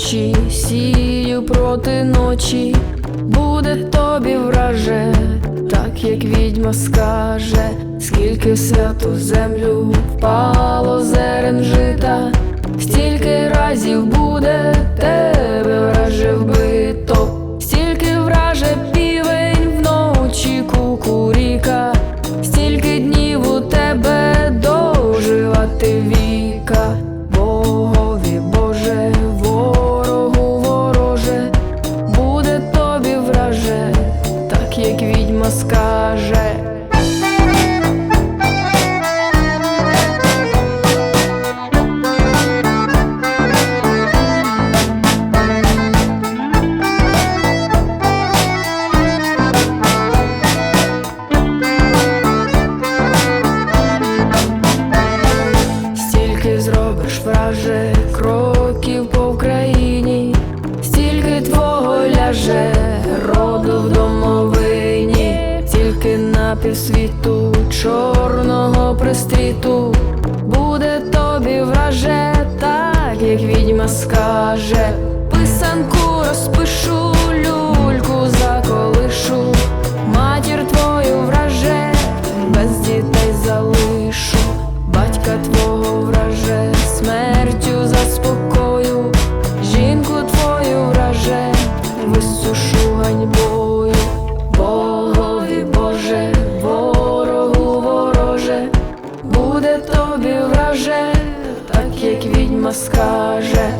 очі, сію проти ночі, буде тобі враже, так як відьма скаже, скільки святу землю впало зерен жита, стільки разів скаже. Стільки зробиш враже кроків по Україні, стільки твого ляже чорного буде тобі враже, так як відьма скаже, писанку розпишу, люльку заколишу, відьма скаже.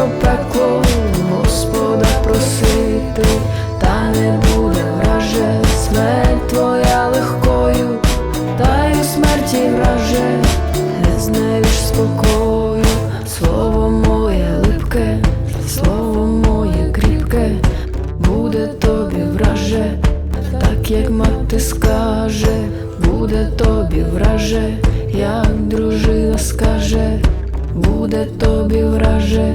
Про пекло, Господа просити, та не буде враже, смерть твоя легкою, та й у смерті враже, не знайдеш спокою, слово моє липке, слово моє кріпке, буде тобі враже, так як мати скаже, буде тобі враже, як дружина скаже, буде тобі враже,